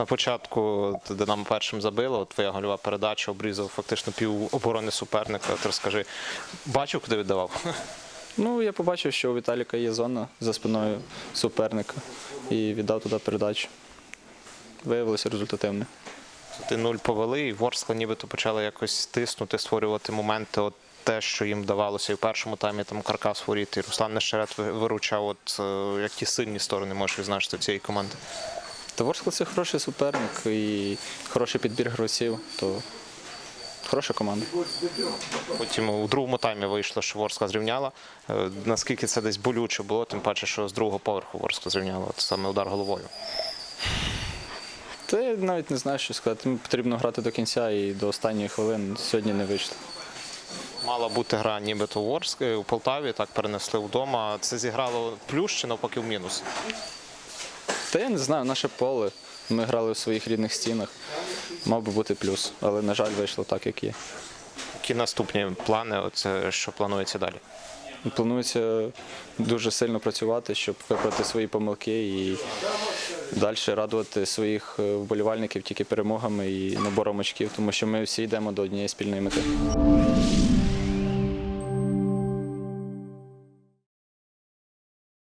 на початку от Динамо першим забило, твоя гольова передача обрізав фактично пів оборони суперника. От розкажи, бачив, куди віддавав? Ну, я побачив, що у Віталіка є зона за спиною суперника і віддав туди передачу. Виявилося результативне. Ти нуль повели, і Ворскла нібито почали якось тиснути, створювати моменти. От те, що їм вдавалося і в першому таймі там каркас воріт, і Руслан Нещерет виручав, от е, як ті сильні сторони можеш відзначити цієї команди. Ворскла це хороший суперник і хороший підбір гравців, то хороша команда. Потім у другому таймі вийшло, що Ворскла зрівняла. Е, Наскільки це десь болюче було, тим паче, що з другого поверху Ворскла зрівняла, от саме удар головою. Та я навіть не знаю, що сказати. Мені потрібно грати до кінця і до останньої хвилини. Сьогодні не вийшло. Мала бути гра нібито у Ворск, у Полтаві, так перенесли вдома. Це зіграло плюс чи навпаки в мінус? Та я не знаю, наше поле. Ми грали у своїх рідних стінах. Мав би бути плюс, але, на жаль, вийшло так, як є. Які наступні плани, от, е, що планується далі? Планується дуже сильно працювати, щоб виправити свої помилки і далі радувати своїх е, вболівальників тільки перемогами і набором очків, тому що ми всі йдемо до однієї спільної мети.